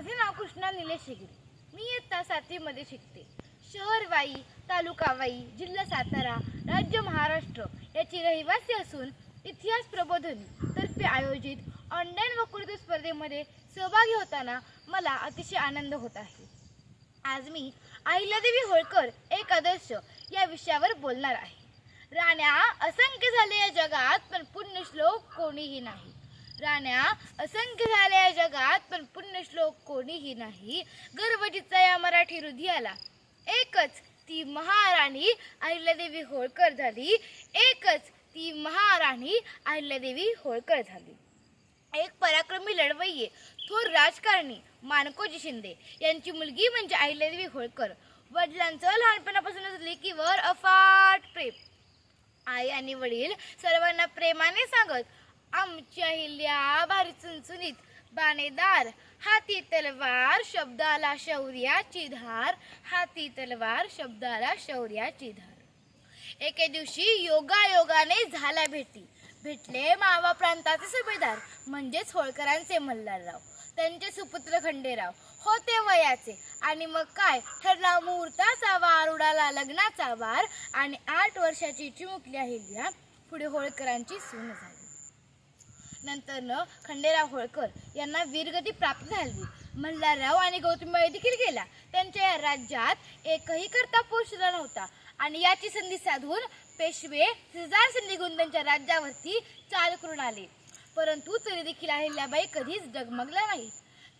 माझे नाव कृष्णा निलेश हेगडे मी इयत्ता सातवीमध्ये शिकते. शहर वाई तालुका वाई जिल्हा सातारा राज्य महाराष्ट्र याची रहिवासी असून इतिहास प्रबोधनी तर्फे आयोजित ऑनलाईन वक्तृत्व स्पर्धेमध्ये सहभागी होताना मला अतिशय आनंद होत आहे. आज मी अहिल्यादेवी होळकर एक आदर्श या विषयावर बोलणार आहे. राण्या असंख्य झाले या जगात पण पुण्यश्लोक कोणीही नाही. राण्या असंख्य झाल्या या जगात पण पुण्यश्लोक कोणीही नाही. गर्वजीचा या मराठी हृदयाला एकच ती महाराणी अहिल्यादेवी होळकर झाली. एकच ती महाराणी अहिल्यादेवी होळकर झाली. एक पराक्रमी लढवय्ये थोर राजकारणी मानकोजी शिंदे यांची मुलगी म्हणजे अहिल्यादेवी होळकर. वडिलांचं लहानपणापासूनच लेकीवर अफाट प्रेम. आई आणि वडील सर्वांना प्रेमाने सांगत आमची अहिल्या भारी चुनचुनीत बाणेदार. हाती तलवार शब्दाला शौर्याची धार. हाती तलवार शब्दाला शौर्याची धार. एके दिवशी योगा योगाने झाल्या भेटी. भेटले मावा प्रांताचे सुभेदार म्हणजेच होळकरांचे मल्हारराव. त्यांचे सुपुत्र खंडेराव. होते वयाचे. आणि मग काय? ठरला मुहूर्ताचा वार उडाला लग्नाचा वार. आणि आठ वर्षाची चिमुकल्या हिल्या पुढे होळकरांची सून झाली. नंतर न खंडेराव होळकर यांना वीरगती प्राप्त झाली. मल्हारराव आणि गौतमीबाई देखील गेला त्यांच्या या राज्यात एकही करता पोचला नव्हता. आणि याची संधी साधून पेशवे सिजार संधी गुण त्यांच्या राज्यावरती चाल करून आले. परंतु तरी देखील अहिल्याबाई कधीच डगमगला नाही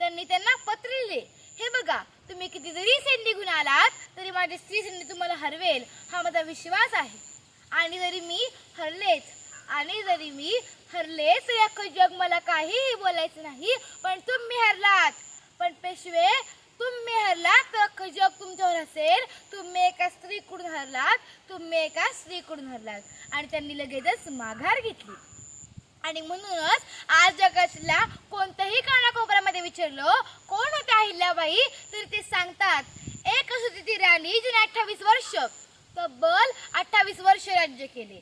त्यांनी त्यांना पत्र लिहिले हे बघा तुम्ही किती जरी सैन्य गुण आलात तरी माझे स्त्री सैन्य तुम्हाला हरवेल हा माझा विश्वास आहे. आणि जरी मी हरलेच आणि जरी मी हरले तरी अख्खं जग मला काहीही बोलायचं नाही पण तुम्ही हरलात. पण पेशवे तुम्ही हरलात तर अख्खं जग तुमच्यावर असेल तुम्ही एका स्त्रीकडून हरलात तुम्ही एका स्त्रीकडून हरलात. आणि त्यांनी लगेचच माघार घेतली. आणि म्हणूनच आज जगातल्या कोणत्याही कानाकोपऱ्यामध्ये विचारलं कोण होत्या अहिल्याबाई? तर ते सांगतात एक होती ती राणी जिने अठ्ठावीस वर्ष तब्बल अठ्ठावीस वर्ष राज्य केले.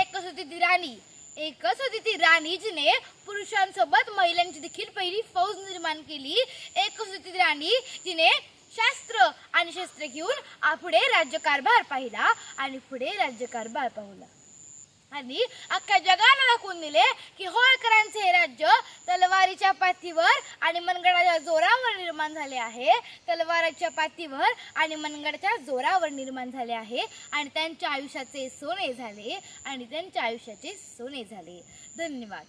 एकच होती ती राणी एकच होती ती राणी जिने पुरुषांसोबत महिलांची देखील पहिली फौज निर्माण केली. एकच होती ती राणी जिने शास्त्र आणि शस्त्र घेऊन पुढे राज्यकारभार पाहिला आणि पुढे राज्यकारभार पाहिला. आणि अख्ख्या जगाला दाखवून दिले की होळकरांचे तलवारीच्या पातीवर आणि मनगडाच्या जोरावर निर्माण झाले आहे. तलवाराच्या पातीवर आणि मनगडाच्या जोरावर निर्माण झाले आहे आणि त्यांच्या आयुष्याचे सोने झाले आणि त्यांच्या आयुष्याचे सोने झाले. धन्यवाद.